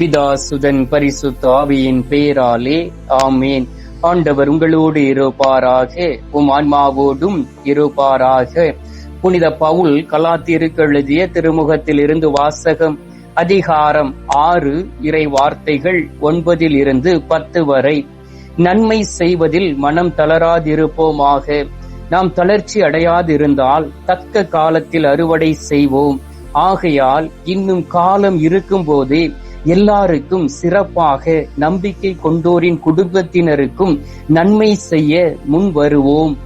பிதா சுதன் பரிசுத்த ஆவியின் பெயராலே ஆமேன். ஆண்டவர் உங்களோடு இருப்பாராக உம் ஆன்மாவோடும் இருப்பாராக. புனித பவுல் கலாத்திற்கு எழுதிய திருமுகத்தில் இருந்து வாசகம் அதிகாரம் ஆறு இறை வார்த்தைகள் ஒன்பதில் இருந்து பத்து வரை. நன்மை செய்வதில் மனம் தளராதிருப்போமாக. நாம் தளர்ச்சி அடையாதிருந்தால் தக்க காலத்தில் அறுவடை செய்வோம். ஆகையால் இன்னும் காலம் இருக்கும் போதே எல்லாருக்கும் சிறப்பாக நம்பிக்கை கொண்டோரின் குடும்பத்தினருக்கும் நன்மை செய்ய முன் வருவோம்.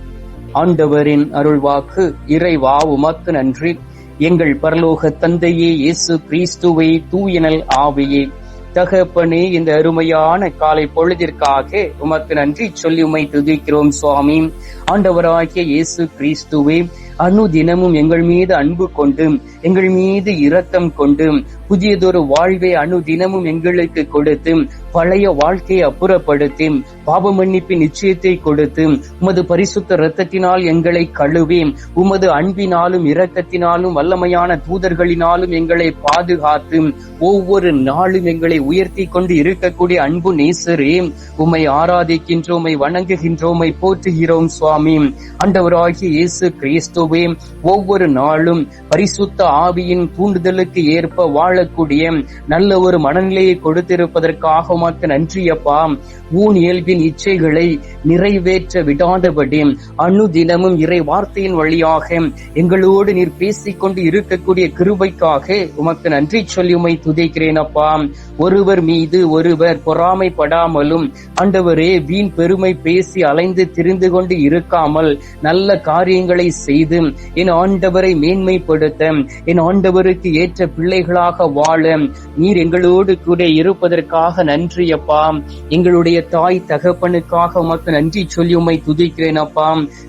ஆண்டவரின் அருள்வாக்கு இறைவா உமக்கு நன்றி. எங்கள் பரலோக தந்தையே இயேசு கிறிஸ்துவை தூயனல் ஆவியே. தகப்பனே இந்த அருமையான காலை பொழுதிற்காக உமக்கு நன்றி சொல்லி உமை துதிக்கிறோம் சுவாமி. ஆண்டவராகிய இயேசு கிறிஸ்துவே அணு தினமும் எங்கள் மீது அன்பு கொண்டு எங்கள் மீது இரக்கம் கொண்டு புதியதொரு வாழ்வை அணு தினமும் எங்களுக்கு கொடுத்து பழைய வாழ்க்கையை அப்புறப்படுத்தி பாவ மன்னிப்பின் நிச்சயத்தை கொடுத்து உமது பரிசுத்த இரத்தத்தினால் எங்களை கழுவி உமது அன்பினாலும் இரக்கத்தினாலும் வல்லமையான தூதர்களினாலும் எங்களை பாதுகாத்து ஒவ்வொரு நாளும் எங்களை உயர்த்தி கொண்டு இருக்கக்கூடிய அன்பு நேசரே உம்மை ஆராதிக்கின்றோமை வணங்குகின்றோமை போற்றுகிறோம் சுவாமி. ஆண்டவராகிய இயேசு கிறிஸ்துவே ஒவ்வொரு நாளும் பரிசுத்த ஆவியின் தூண்டுதலுக்கு ஏற்ப வாழக்கூடிய நல்ல ஒரு மனநிலையை கொடுத்திருப்பதற்காக உமக்கு நன்றியப்பா. ஊன் இயல்பின் இச்சைகளை நிறைவேற்ற விடாதபடி அணு தினமும் இறை வார்த்தையின் வழியாக எங்களோடு நீர் பேசிக்கொண்டு இருக்கக்கூடிய கிருபைக்காக உமக்கு நன்றி சொல்லி உமை துதைக்கிறேன் அப்பா. ஒருவர் மீது ஒருவர் பொறாமைப்படாமலும் ஆண்டவரே வீண் பெருமை பேசி அலைந்து திரிந்து கொண்டு இருக்காமல் நல்ல காரியங்களை செய்து என் ஆண்டவரை மேன்மைப்படுத்த என் ஆண்டவருக்கு ஏற்ற பிள்ளைகளாக வாழ நீர் எங்களோடு கூட இருப்பதற்காக நன்றி நன்றி அப்பா எங்களுடைய தாய் தகப்பனுக்காக உமக்கு நன்றி சொல்லி உம்மை துதிக்கிறேன் அப்பா.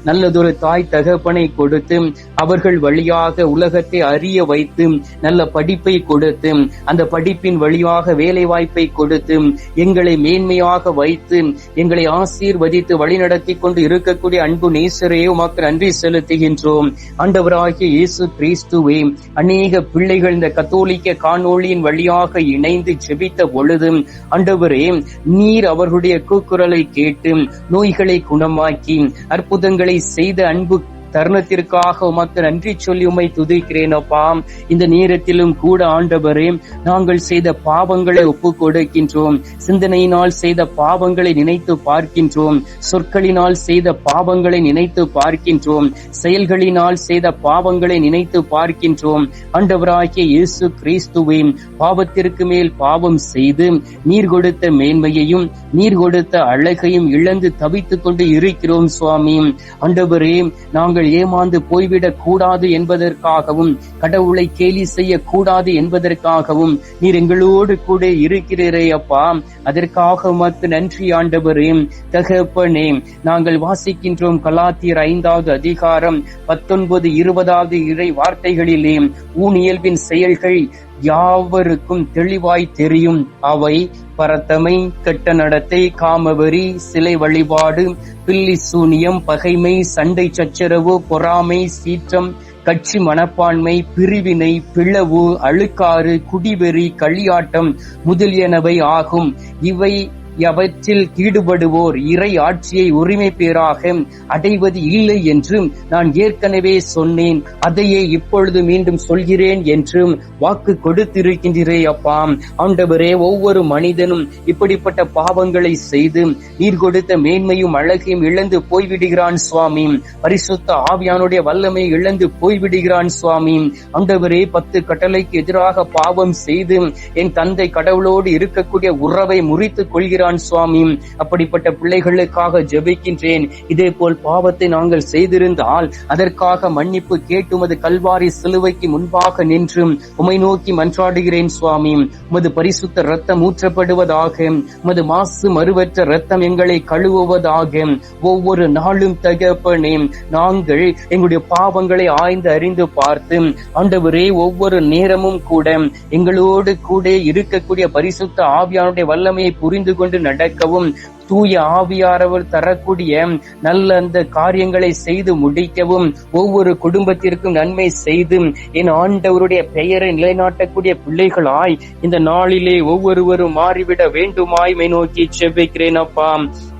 நல்லதொரு தாய் தகப்பனை கொடுத்து அவர்கள் வழியாக உலகத்தை அறிய வைத்து நல்ல படிப்பை கொடுத்து அந்த படிப்பின் வழியாக வேலை வாய்ப்பை கொடுத்து எங்களை மேன்மையாக வைத்து எங்களை ஆசீர்வதித்து வழிநடத்தி கொண்டு இருக்கக்கூடிய அன்பு நேசரையே உமக்கு நன்றி செலுத்துகின்றோம். ஆண்டவராகிய இயேசு கிறிஸ்துவே அநேக பிள்ளைகள் இந்த கத்தோலிக்க காணொளியின் வழியாக இணைந்து ஜெபித்த பொழுது அண்ட ஆண்டவரே நீர் அவர்களுடைய கூக்குரலை கேட்டு நோய்களை குணமாக்கி அற்புதங்களை செய்த அன்பு தருணத்திற்காக உமக்கு நன்றி சொல்லி உமை துதிக்கிறேன் அப்பா. இந்த நேரத்திலும் கூட ஆண்டவரே நாங்கள் செய்த பாவங்களை ஒப்பு கொடுக்கின்றோம் சிந்தனையினால் செய்த பாவங்களை நினைத்து பார்க்கின்றோம். சொற்களினால் செய்த பாவங்களை நினைத்து பார்க்கின்றோம். செயல்களினால் செய்த பாவங்களை நினைத்து பார்க்கின்றோம். ஆண்டவராகிய இயேசு கிறிஸ்துவையும் பாவத்திற்கு மேல் பாவம் செய்து நீர் கொடுத்த மேன்மையையும் நீர் கொடுத்த அழகையும் இழந்து தவித்துக் கொண்டு இருக்கிறோம் சுவாமி. ஆண்டவரே நாங்கள் ஏமாந்து போய்விடக் கூடாது என்பதற்காகவும் கடவுளை கேலி செய்ய கூடாது என்பதற்காகவும் நீர் எங்களோடு கூட இருக்கிறீரே அப்பா. அதற்காக உமக்கு நன்றி ஆண்டவரே. தகப்பனே நாங்கள் வாசிக்கின்றோம் கலாத்தியர் ஐந்தாவது அதிகாரம் பத்தொன்பது இருபதாவது இறை வார்த்தைகளிலே. ஊனியல்பின் செயல்கள் யாவருக்கும் தெளிவாய் தெரியும் அவை பரத்தமை கெட்ட நடத்தை காமவெறி சிலை வழிபாடு பில்லி சூனியம் பகைமை சண்டை சச்சரவு பொறாமை சீற்றம் கட்சி மனப்பான்மை பிரிவினை பிளவு அழுக்காறு குடிவெறி களியாட்டம் முதலியனவை ஆகும். இவை எவற்றில் ஈடுபடுவோர் இறை ஆட்சியை உரிமை பேராக அடைவது இல்லை என்றும் நான் ஏற்கனவே சொன்னேன். அதையே இப்பொழுது மீண்டும் சொல்கிறேன் என்றும் வாக்கு கொடுத்திருக்கின்றே அப்பா. ஆண்டவரே ஒவ்வொரு மனிதனும் இப்படிப்பட்ட பாவங்களை செய்து நீர் கொடுத்த மேன்மையும் அழகையும் இழந்து போய்விடுகிறான் சுவாமி. பரிசுத்த ஆவியானுடைய வல்லமை இழந்து போய்விடுகிறான் சுவாமி. ஆண்டவரே பத்து கட்டளைக்கு எதிராக பாவம் செய்து என் தந்தை கடவுளோடு இருக்கக்கூடிய உறவை முறித்துக் கொள்கிறான் செய்கிறான் சுவாமி அப்படிப்பட்ட பிள்ளைகளுக்காக ஜெபிக்கின்றேன். இதே போல் பாவத்தை நாங்கள் செய்திருந்தால் அதற்காக மன்னிப்பு கேட்டுமது கல்வாரி சிலுவைக்கு முன்பாக நின்று உமை நோக்கி மன்றாடுகிறேன் சுவாமி. உமது பரிசுத்த ரத்தம் ஊற்றப்படுவதாக உமது மாசு மறுவற்ற ரத்தம் எங்களை கழுவுவதாக ஒவ்வொரு நாளும் தகப்பனே நாங்கள் எங்களுடைய பாவங்களை ஆய்ந்து அறிந்து பார்த்து ஆண்டவரே ஒவ்வொரு நேரமும் கூட எங்களோடு கூட இருக்கக்கூடிய பரிசுத்த ஆவியானுடைய வல்லமையை புரிந்து கொண்டு நடக்கவும் தூய ஆவியாரவர் தரக்கூடிய நல்ல அந்த காரியங்களை செய்து முடிக்கவும் ஒவ்வொரு குடும்பத்திற்கும் நன்மை செய்து என் ஆண்டவருடைய பெயரை நிலைநாட்டக்கூடிய பிள்ளைகளாய் இந்த நாளிலே ஒவ்வொருவரும் மாறிவிட வேண்டுமாய் மை நோக்கி செபிக்கிறேன் அப்பா.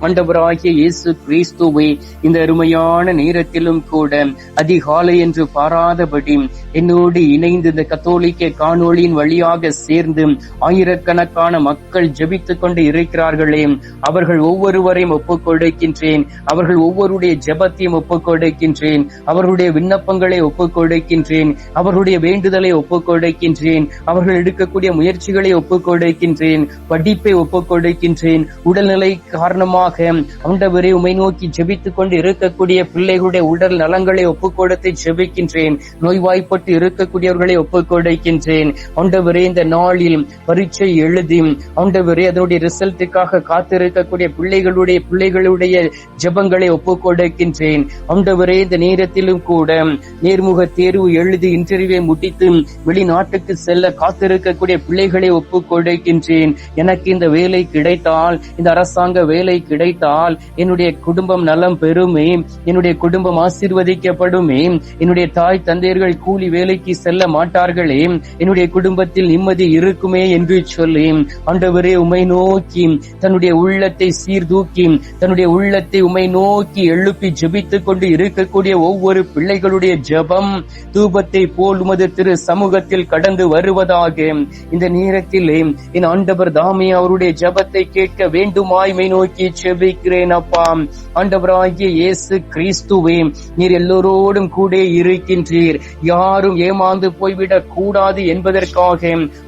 ஆண்டவராகிய இயேசு கிறிஸ்துவை இந்த அருமையான நேரத்திலும் கூட அதிகாலை என்று பாராதபடி என்னோடு இணைந்து இந்த கத்தோலிக்க காணொளியின் வழியாக சேர்ந்து ஆயிரக்கணக்கான மக்கள் ஜபித்துக் கொண்டு இருக்கிறார்களே அவர்கள் அவர்கள் ஒவ்வொருவரையும் ஒப்புக் கொடுக்கின்றேன் அவர்கள் ஒவ்வொருடைய ஜெபத்தையும் ஒப்புக் கொடுக்கின்றேன் அவர்களுடைய விண்ணப்பங்களை ஒப்புக் கொடுக்கின்றேன் அவர்களுடைய வேண்டுதலை ஒப்புக் கொடுக்கின்றேன் அவர்கள் எடுக்கக்கூடிய முயற்சிகளை ஒப்புக் கொடுக்கின்றேன் படிப்பை ஒப்புக் கொடுக்கின்றேன் உடல்நிலை காரணமாக ஆண்டவரே உமை நோக்கி ஜெபித்துக் கொண்டு இருக்கக்கூடிய பிள்ளைகளுடைய உடல் நலங்களை ஒப்புக் கொடுத்து ஜெபிக்கின்றேன். நோய்வாய்ப்பட்டு இருக்கக்கூடியவர்களை ஒப்புக் கொடுக்கின்றேன் ஆண்டவரே இந்த நாளில் பரீட்சை எழுதி ஆண்டவரே அதனுடைய ரிசல்ட்டுக்காக காத்திருக்கக்கூடிய பிள்ளைகளுடைய பிள்ளைகளுடைய ஜபங்களை ஒப்பு கொடுக்கின்றேன் ஆண்டவரே இந்த நேரத்திலும் கூட நேர்முக தேர்வு எழுதி இன்டர்வியூவை முடித்து வெளிநாட்டுக்கு செல்ல காத்திருக்கக்கூடிய பிள்ளைகளை ஒப்பு கொடுக்கின்றேன் எனக்கு இந்த வேலை கிடைத்தால் இந்த அரசாங்க வேலை கிடைத்தால் என்னுடைய குடும்பம் நலம் பெறுமே என்னுடைய குடும்பம் ஆசீர்வதிக்கப்படுமே என்னுடைய தாய் தந்தையர்கள் கூலி வேலைக்கு செல்ல மாட்டார்களே என்னுடைய குடும்பத்தில் நிம்மதி இருக்குமே என்று சொல்லி ஆண்டவரே உமை நோக்கி தன்னுடைய உள்ளத்தை சீர்தூக்கி தன்னுடைய உள்ளத்தை உமை நோக்கி எழுப்பி ஜபித்துக் கொண்டு இருக்கக்கூடிய ஒவ்வொரு பிள்ளைகளுடைய ஜபம் தூபத்தை போல் உமது திரு சமூகத்தில் கடந்து வருவதாக இந்த நேரத்திலே என் ஆண்டவர் தாமே அவருடைய ஜபத்தை கேட்க வேண்டுமாய்மை நோக்கி செபிக்கிறேன் அப்பா. ஆண்டவராகிய இயேசு கிறிஸ்துவே நீர் எல்லோரோடும் கூட இருக்கின்றீர். யாரும் ஏமாந்து போய்விடக் கூடாது என்பதற்காக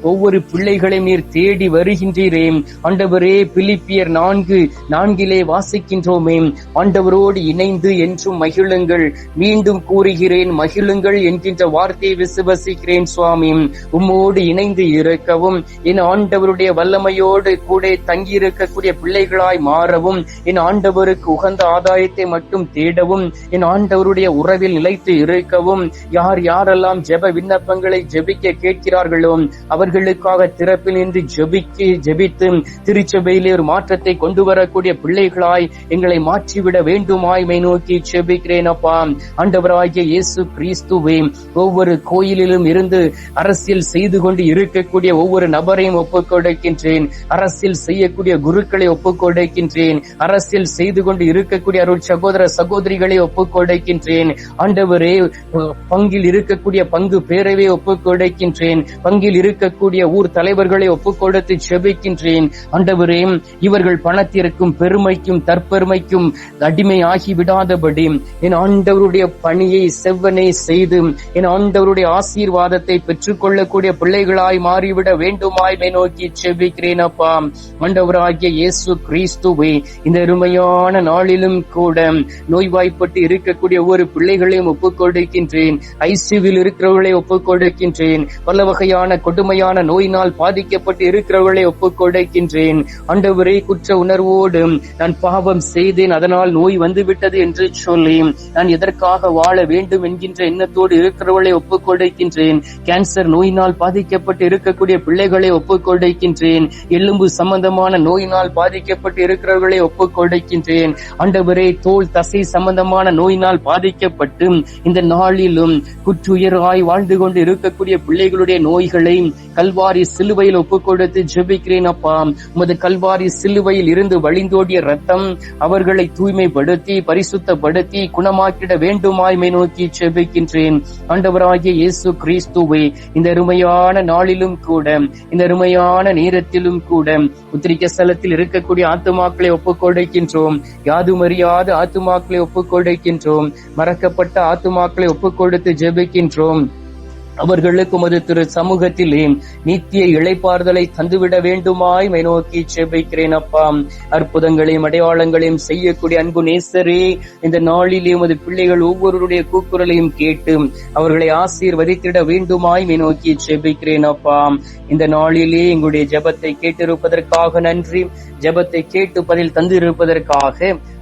ஒவ்வொரு பிள்ளைகளையும் நீர் தேடி வருகின்றீரே. ஆண்டவரே பிலிப்பியர் நான்கு நான்கிலே வாசிக்கின்றோமே. ஆண்டவரோடு இணைந்து என்றும் மகிழுங்கள். மீண்டும் கூறுகிறேன் மகிழுங்கள் என்கின்ற வார்த்தையை விசுவசிக்கிறேன் சுவாமி. உம்மோடு இணைந்து இருக்கவும் என் ஆண்டவருடைய வல்லமையோடு கூட தங்கியிருக்கக்கூடிய பிள்ளைகளாய் மாறவும் என் ஆண்டவருக்கு உகந்த ஆதாயத்தை மட்டும் தேடவும் என் ஆண்டவருடைய உறவில் நிலைத்து இருக்கவும் யார் யாரெல்லாம் ஜெப விண்ணப்பங்களை ஜெபிக்க கேட்கிறார்களோ அவர்களுக்காக திறப்பில் நின்று ஜெபிக்க ஜெபித்து திருச்சபையிலே ஒரு மாற்றத்தை கொண்டு வரக்கூடிய பிள்ளைகளாய் எங்களை மாற்றிவிட வேண்டுமாய் மை நோக்கி செபிக்கிறேன் அப்பா. ஆண்டவராகிய இயேசு கிறிஸ்துவே ஒவ்வொரு கோயிலிலும் இருந்து அரசியல் செய்து கொண்டு இருக்கக்கூடிய ஒவ்வொரு நபரையும் ஒப்புக் கொடுக்கின்றேன். அரசியல் செய்யக்கூடிய குருக்களை ஒப்புக் கொடுக்கின்றேன். அரசியல் செய்து கொண்டு இருக்கக்கூடிய அருள் சகோதர சகோதரிகளை ஒப்புக் கொடுக்கின்றேன். ஆண்டவரே பங்கில் இருக்கக்கூடிய பங்கு பேரவை ஒப்புக் கொடுக்கின்றேன். பங்கில் இருக்கக்கூடிய ஊர் தலைவர்களை ஒப்புக் கொடுத்து செபிக்கின்றேன். ஆண்டவரே இவர்கள் பணத்தில் பணத்திற்கும் பெருமைக்கும் தற்பெருமைக்கும் அடிமையாகி விடாதபடி என் ஆண்டவருடைய பணியை செவ்வனை செய்து என் ஆண்டவருடைய ஆசீர்வாதத்தை பெற்றுக்கொள்ளக்கூடிய பிள்ளைகளாய் மாறிவிட வேண்டுமாய் நோக்கி செபிக்கிறேன் அப்பா. ஆண்டவராகிய இயேசு கிறிஸ்துவை இந்த அருமையான நாளிலும் கூட நோய்வாய்ப்பட்டு இருக்கக்கூடிய ஒவ்வொரு பிள்ளைகளையும் ஒப்புக்கொடுக்கின்றேன். ஐசியூவில் இருக்கிறவர்களை ஒப்புக்கொடுக்கின்றேன். பல வகையான கொடுமையான நோயினால் பாதிக்கப்பட்டு இருக்கிறவர்களை ஒப்புக்கொடுக்கின்றேன். ஆண்டவரை குற்ற குற்ற உணர்வோடு நான் பாவம் செய்தேன் அதனால் நோய் வந்து விட்டது என்று சொல்லி நான் எதற்காக வாழ வேண்டும் என்கின்ற எண்ணத்தோடு இருக்கிறவளை ஒப்புக்கொடுக்கின்றேன். கேன்சர் நோயினால் பாதிக்கப்பட்டு இருக்கக்கூடிய பிள்ளைகளை ஒப்புக்கொடுக்கின்றேன். எலும்பு சம்பந்தமான நோயினால் பாதிக்கப்பட்டு இருக்கிறவர்களை ஒப்புக்கொடுக்கின்றேன். ஆண்டவரே தோல் தசை சம்பந்தமான நோயினால் பாதிக்கப்பட்டு இந்த நாளிலும் குற்றுயிராய் வாழ்ந்து கொண்டு இருக்கக்கூடிய பிள்ளைகளுடைய நோய்களை கல்வாரி சிலுவையில் ஒப்புக்கொடுத்து ஜெபிக்கிறேன் அப்பா. உமது கல்வாரி சிலுவையில் இருந்து இருந்து வழிந்தோடிய ரத்தம் அவர்களை தூய்மைப்படுத்தி பரிசுத்தப்படுத்தி குணமாக்கிட வேண்டுமாய்மை நோக்கி செபிக்கின்றேன். ஆண்டவராகிய இயேசு கிறிஸ்துவை இந்த அருமையான நாளிலும் கூட இந்த அருமையான நேரத்திலும் கூட உத்திரிக்க ஸ்தலத்தில் இருக்கக்கூடிய ஆத்துமாக்களை ஒப்புக் கொடுக்கின்றோம் யாதுமறியாத ஆத்துமாக்களை ஒப்புக்கொடுக்கின்றோம். மறக்கப்பட்ட ஆத்துமாக்களை ஒப்புக்கொடுத்து ஜெபிக்கின்றோம். அவர்களுக்கு உமது திரு சமூகத்திலே நித்திய இழைப்பார்தலை தந்துவிட வேண்டுமாய் மை நோக்கி செபிக்கிறேன் அப்பா. அற்புதங்களையும் அடையாளங்களையும் செய்யக்கூடிய அன்பு நேசரே இந்த நாளிலே உமது பிள்ளைகள் ஒவ்வொருடைய கூக்குரலையும் கேட்டு அவர்களை ஆசீர்வதித்திட வேண்டுமாய் மை நோக்கி செபிக்கிறேன் அப்பா. இந்த நாளிலே எங்களுடைய ஜெபத்தை கேட்டிருப்பதற்காக நன்றி. ஜெபத்தை கேட்டு பதில் தந்திருப்பதற்காக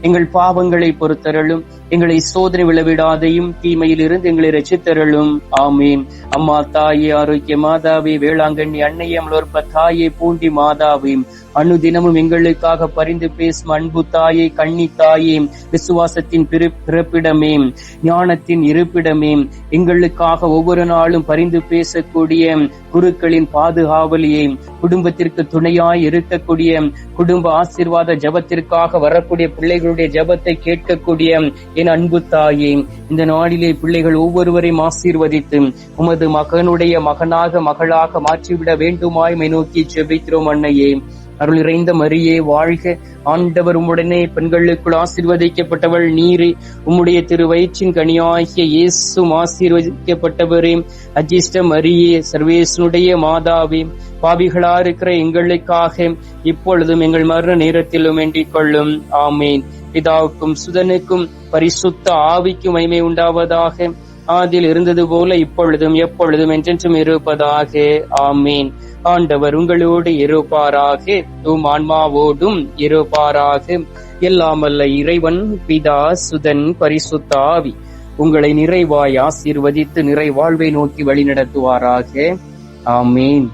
எங்கள் பாவங்களை பொறுத்தருளும். எங்களை சோதனை விழவிடாதையும் தீமையில் இருந்து எங்களை ரசித்தருளும் ஆமீன். அம்மா தாயே ஆரோக்கிய மாதாவே வேளாங்கண்ணி அன்னையே அமலோற்ப தாயே பூண்டி மாதாவே. அனுதினமும் எங்களுக்காக பரிந்து பேசும் அன்பு தாயே கண்ணி தாயே விசுவாசத்தின் பிற- பிறப்பிடமே ஞானத்தின் இருப்பிடமே எங்களுக்காக ஒவ்வொரு நாளும் பரிந்து பேசக்கூடிய குருக்களின் பாதுகாவலியே குடும்பத்திற்கு துணையாய் இருக்கக்கூடிய குடும்ப ஆசீர்வாத ஜபத்திற்காக வரக்கூடிய பிள்ளைகளுடைய ஜபத்தை கேட்கக்கூடிய என் அன்பு தாயே இந்த நாளிலே பிள்ளைகள் ஒவ்வொருவரையும் ஆசீர்வதித்து உமது மகனுடைய மகனாக மகளாக மாற்றிவிட வேண்டுமாய் மை நோக்கி ஜெபிக்கிறோம் அன்னையே. அருள் இறைந்த மரியே வாழ்க. ஆண்டவர் உம்முடனே பெண்களுக்குள் ஆசீர்வதிக்கப்பட்டவள் நீரே. உம்முடைய திரு வயிற்றின் கனியாகிய இயேசும் ஆசீர்வதிக்கப்பட்டவரே. அஜிஷ்ட மரியே சர்வேசனுடைய மாதாவே. பாவிகளா இருக்கிற எங்களுக்காக இப்பொழுதும் எங்கள் மரண நேரத்திலும் வேண்டிக் கொள்ளும். ஆமேன். பிதாவுக்கும் சுதனுக்கும் பரிசுத்த ஆவிக்கும் மகிமை உண்டாவதாக. ஆதில் இருந்தது போல இப்பொழுதும் எப்பொழுதும் என்றென்றும் இருப்பதாக. ஆமீன். ஆண்டவர் உங்களோடு இருப்பாராக. உம் ஆன்மாவோடும் இருப்பாராக. எல்லாம் இறைவன் பிதா சுதன் பரிசுத்த ஆவி உங்களை நிறைவாய் ஆசீர்வதித்து நிறைவாழ்வை நோக்கி வழி நடத்துவாராக ஆமீன்.